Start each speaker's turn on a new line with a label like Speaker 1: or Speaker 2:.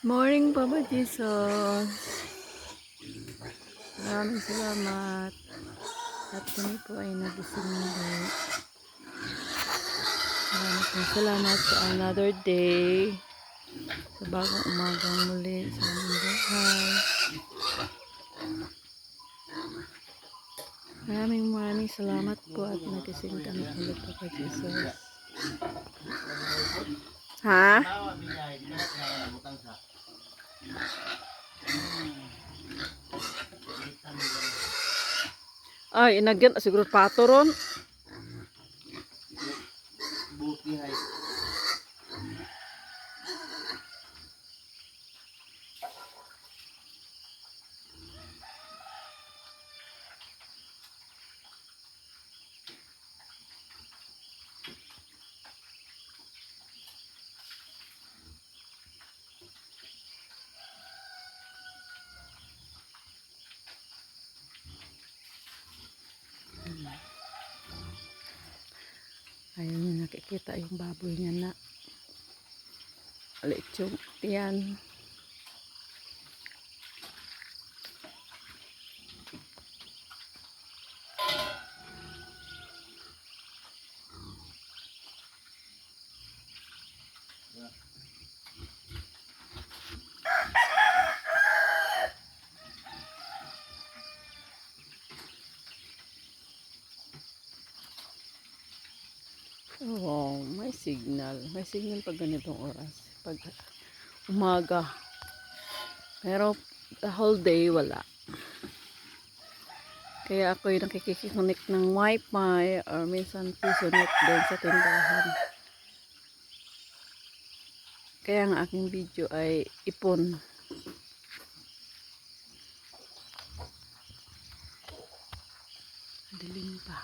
Speaker 1: Morning, Papa Jesus. Maraming salamat. At kami po ay nagising muli. Maraming salamat sa another day. Sa bagong umagang muli sa aming buhay. Maraming maraming salamat po at nagising kami ulit, Papa Jesus. Ha? Ay, inagyan siguro pato ron.
Speaker 2: Buti hay.
Speaker 1: Ayun yung nakikita yung baboy niya na lechong yan. Oh, may signal. May signal pag ganitong oras. Pag umaga. Pero the whole day wala. Kaya ako yung nakikiconnect ng wifi or minsan pisonet din sa tindahan. Kaya ang aking video ay ipon. Dilim pa.